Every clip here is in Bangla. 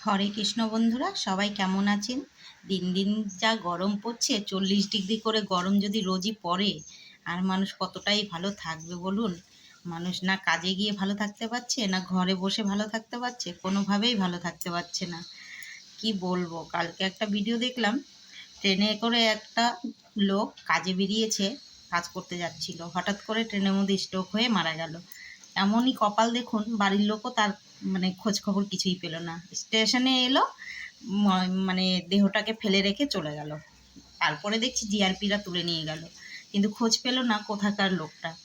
হরে কৃষ্ণ বন্ধুরা, সবাই কেমন আছেন? দিন দিন যা গরম পড়ছে, চল্লিশ ডিগ্রি করে গরম যদি রোজই পড়ে, আর মানুষ কতটাই ভালো থাকবে বলুন? মানুষ না কাজে গিয়ে ভালো থাকতে পারছে, না ঘরে বসে ভালো থাকতে পারছে, কোনোভাবেই ভালো থাকতে পারছে না। কি বলব, কালকে একটা ভিডিও দেখলাম, ট্রেনে করে একটা লোক কাজে বেরিয়েছে, কাজ করতে যাচ্ছিল। হঠাৎ করে ট্রেনের মধ্যে স্ট্রোক হয়ে মারা গেল। এমনই কপাল দেখুন, বাড়ির লোকও তার মানে খোঁজ খবর কিছুই পেল না। স্টেশনে এলো মানে দেহটাকে ফেলে রেখে চলে গেল। তারপরে দেখছি জিআরপিরা তুলে নিয়ে গেল। কিন্তু খোঁজ পেল না কোথাকার লোকটা।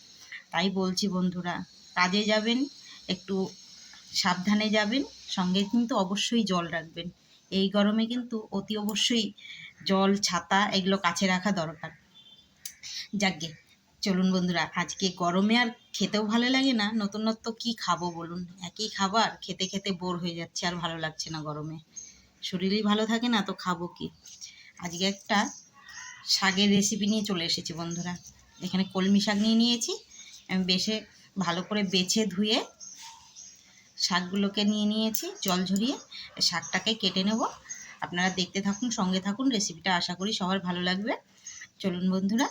তাই বলছি বন্ধুরা, কাজে যাবেন, একটু সাবধানে যাবেন, সঙ্গে কিন্তু অবশ্যই জল রাখবেন। এই গরমে কিন্তু অতি অবশ্যই জল, ছাতা এগুলো কাছে রাখা দরকার। যাকগে চলুন বন্ধুরা, আজকে গরমে আর খেতেও ভালো লাগে না নতুনত্ব কি খাব বলুন? একই খাবার খেতে খেতে বোর হয়ে যাচ্ছে আর ভালো লাগছে না গরমে। শরীরই ভালো থাকে না, তো খাব কি? আজকে একটা শাকের রেসিপি নিয়ে চলে এসেছি বন্ধুরা। এখানে কলমি শাক নিয়ে নিয়েছি, আমি বেশে ভালো করে বেছে ধুয়ে শাকগুলোকে নিয়ে নিয়েছি, জল ঝরিয়ে শাকটাকে কেটে নেব। আপনারা দেখতে থাকুন, সঙ্গে থাকুন রেসিপিটা আশা করি সবার ভালো লাগবে। চলুন বন্ধুরা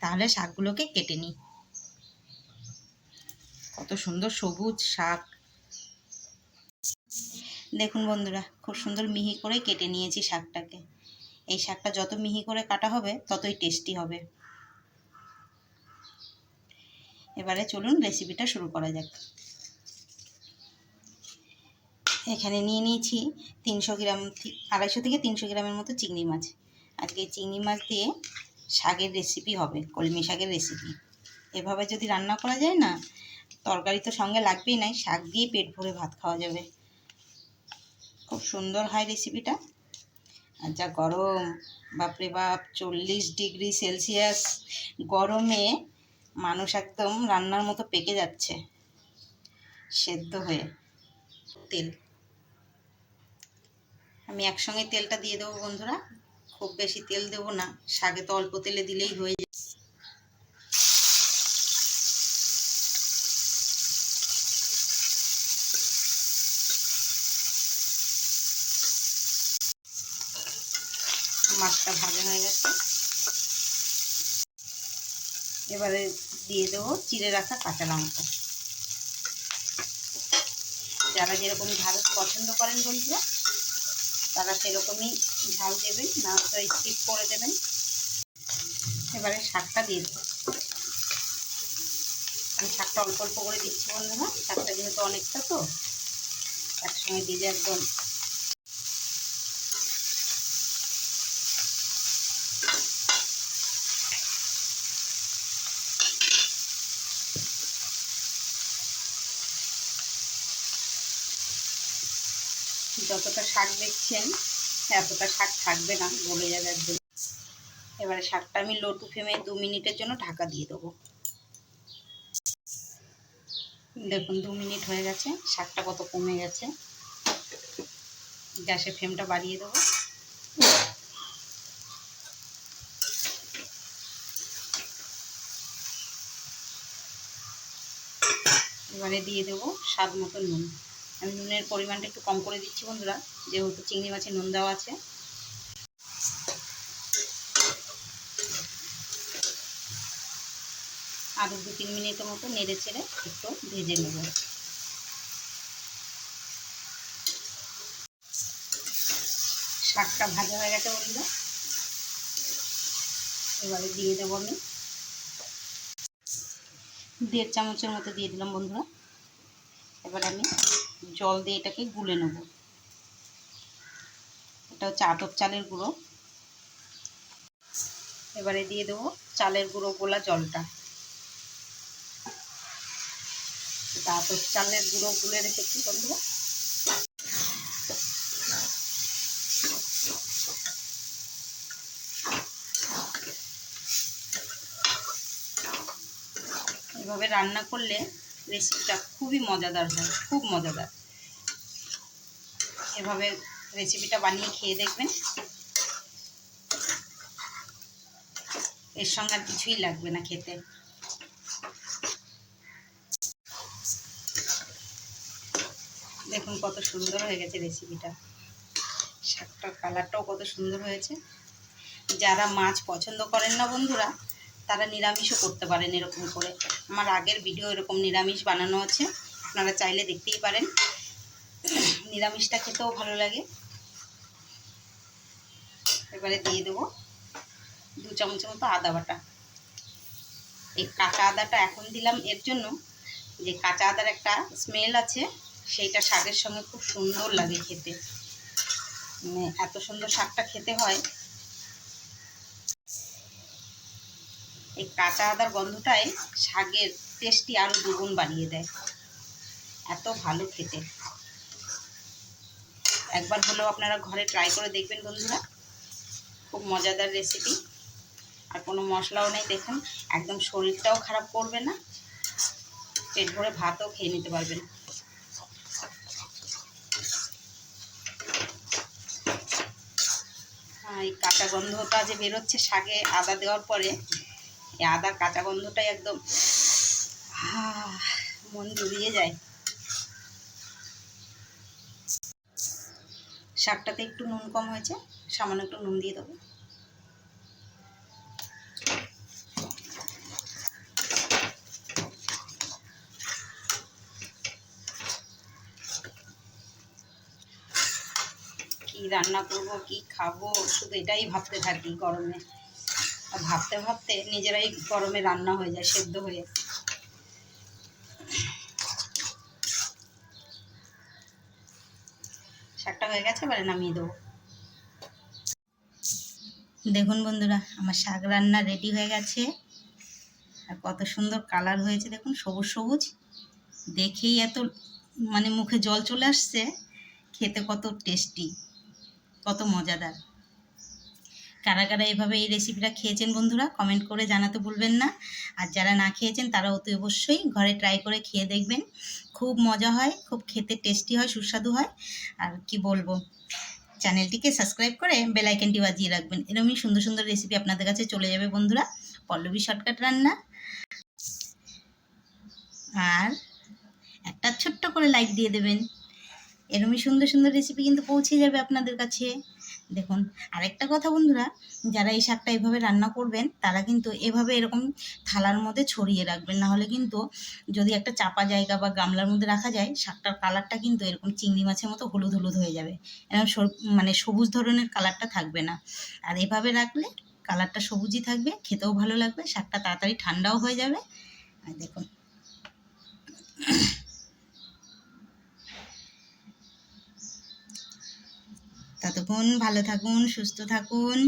তাহলে শাকগুলোকে কেটে নিই। কত সুন্দর সবুজ শাক। দেখুন বন্ধুরা, খুব সুন্দর মিহি করে কেটে নিয়েছি শাকটাকে। এই শাকটা যত মিহি করে কাটা হবে, ততই টেস্টি হবে। এবারে চলুন রেসিপিটা শুরু করা যাক। এখানে নিয়ে নিয়েছি তিনশো গ্রাম, আড়াইশো থেকে তিনশো গ্রামের মতো চিংড়ি মাছ। আজকে চিংড়ি মাছ দিয়ে শাকের রেসিপি হবে, কলমি শাকের রেসিপি এভাবে যদি রান্না করা যায় না, তরকারি তো সঙ্গে লাগবেই নাই শাক দিয়ে পেট ভরে ভাত খাওয়া যাবে। খুব সুন্দর হয় রেসিপিটা আর যা গরম, বাপরে বাপ, চল্লিশ ডিগ্রি সেলসিয়াস গরমে মানুষ একদম রান্নার মতো পেকে যাচ্ছে, সেদ্ধ হয়ে। তেল। আমি একসঙ্গে তেলটা দিয়ে দেবো বন্ধুরা। খুব বেশি তেল দেবো না, শাকে তো অল্প তেলে দিলেই হয়ে যায়। মাছটা ভাজা হয়ে গেছে। এবারে দিয়ে দেবো চিড়ে রাখা কাঁচা লঙ্কা। যারা যেরকম ঝাল পছন্দ করেন বন্ধুরা তারা সেরকমই ঝাল দেবেন, না তো স্কিপ করে দেবেন। এবারে শাকটা দিয়ে দেবো। আমি শাকটা অল্প অল্প করে দিচ্ছি বন্ধুরা, শাকটা যেহেতু অনেকটা তো, একসঙ্গে দিলে একদম যতটা শাক দেখছেন, এতটা শাক থাকবে না গলে যাবে একদম। এবারে শাকটা আমি লো টু ফ্লেমে দু মিনিটের জন্য ঢাকা দিয়ে দেবো। দেখুন, দু মিনিট হয়ে গেছে, শাকটা কত কমে গেছে। গ্যাসের ফ্লেমটা বাড়িয়ে দেবো। এবারে দিয়ে দেবো স্বাদ মতো নুন। আমি নুনের পরিমাণটা একটু কম করে দিচ্ছি বন্ধুরা, যেহেতু চিংড়ি মাছে নুন দেওয়া আছে। আরও দু তিন মিনিটের মতো নেড়ে ছেড়ে একটু ভেজে নেব। শাকটা ভাজা হয়ে গেছে বন্ধুরা। এবারে দিয়ে দেবো আমি। দেড় চামচের মতো দিয়ে দিলাম বন্ধুরা। এবার আমি জল দিয়ে এটাকে গুলে নেব। এটা হচ্ছে আটক চালের গুঁড়ো। এবারে দিয়ে দেবো চালের গুঁড়ো গোলা জলটা। আটক চালের গুঁড়ো গুলে রেখেছি, বন্ধুরা। এভাবে রান্না করলে রেসিপিটা খুবই মজাদার হয়, খুব মজাদার। এভাবে রেসিপিটা বানিয়ে খেয়ে দেখবেন। এর সঙ্গে আর কিছুই লাগবে না খেতে। দেখুন কত সুন্দর হয়ে গেছে রেসিপিটা শাকটার কালারটাও কত সুন্দর হয়েছে। যারা মাছ পছন্দ করেন না বন্ধুরা তারা নিরামিষও করতে পারেন এরকম করে। আমার আগের ভিডিও এরকম নিরামিষ বানানো আছে, আপনারা চাইলে দেখতেই পারেন। নিরামিষটা খেতেও ভালো লাগে। এবারে দিয়ে দেবো দু চামচের মতো আদা বাটা। এই কাঁচা আদাটা এখন দিলাম এর জন্য। যে কাঁচা আদার একটা স্মেল আছে, সেইটা শাকের সঙ্গে খুব সুন্দর লাগে খেতে। মানে এত সুন্দর শাকটা খেতে হয়। এই কাঁচা আদার গন্ধটাই শাকের টেস্টি আরও দ্বিগুণ বাড়িয়ে দেয়। এত ভালো খেতে। একবার হলেও আপনারা ঘরে ট্রাই করে দেখবেন বন্ধুরা। খুব মজাদার রেসিপি আর কোনো মশলাও নেই দেখুন। একদম শরীরটাও খারাপ করবে না। পেট ভরে ভাতও খেয়ে নিতে পারবেন। হ্যাঁ, এই কাঁচা গন্ধটা যে বেরোচ্ছে শাকে আদা দেওয়ার পরে আদার কাঁচা গন্ধটাই একদম মন জুড়িয়ে যায়। শাকটাতে একটু নুন কম হয়েছে, সামান্য একটু নুন দিয়ে দেবো। কি রান্না করব, কি খাব, শুধু এটাই ভাবতে থাকি গরমে। আর ভাবতে ভাবতে নিজেরাই গরমে রান্না হয়ে যায়, সেদ্ধ হয়ে শাকটা হয়ে গেছে, এবারে নামিয়ে দেবো। দেখুন বন্ধুরা, আমার শাক রান্না রেডি হয়ে গেছে। আর কত সুন্দর কালার হয়েছে, দেখুন, সবুজ সবুজ। দেখেই এত মানে মুখে জল চলে আসছে, খেতে কত টেস্টি, কত মজাদার। কারা কারা এভাবে এই রেসিপিটা খেয়েছেন বন্ধুরা কমেন্ট করে জানাতে ভুলবেন না। আর যারা না খেয়েছেন, তারা অতি অবশ্যই ঘরে ট্রাই করে খেয়ে দেখবেন। খুব মজা হয়, খুব খেতে টেস্টি হয়, সুস্বাদু হয়। আর কি বলব? চ্যানেলটিকে সাবস্ক্রাইব করে বেল আইকনটি বাজিয়ে রাখবেন। এরকমই সুন্দর সুন্দর রেসিপি আপনাদের কাছে চলে যাবে বন্ধুরা। পল্লবী শর্টকাট রান্না। আর একটা ছোট্ট করে লাইক দিয়ে দেবেন। এরমই সুন্দর সুন্দর রেসিপি কিন্তু পৌঁছে যাবে আপনাদের কাছে। দেখুন, আরেকটা কথা বন্ধুরা, যারা এই শাকটা এভাবে রান্না করবেন, তারা কিন্তু এভাবে এরকম থালার মধ্যে ছড়িয়ে রাখবেন। না হলে কিন্তু যদি একটা চাপা জায়গা বা গামলার মধ্যে রাখা যায়, শাকটার কালারটা কিন্তু এরকম চিংড়ি মাছের মতো হলুদ হলুদ হয়ে যাবে। এরকম মানে সবুজ ধরনের কালারটা থাকবে না। আর এভাবে রাখলে কালারটা সবুজই থাকবে, খেতেও ভালো লাগবে, শাকটা তাড়াতাড়ি ঠান্ডাও হয়ে যাবে। আর দেখুন। ততক্ষণ ভালো থাকুন, সুস্থ থাকুন।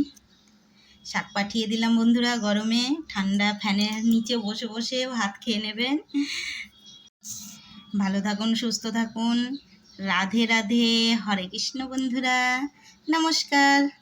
শাক পাঠিয়ে দিলাম বন্ধুরা গরমে। ঠান্ডা ফ্যানের নিচে বসে বসে ভাত খেয়ে নেবেন। ভালো থাকুন, সুস্থ থাকুন। রাধে রাধে, হরে কৃষ্ণ বন্ধুরা। নমস্কার।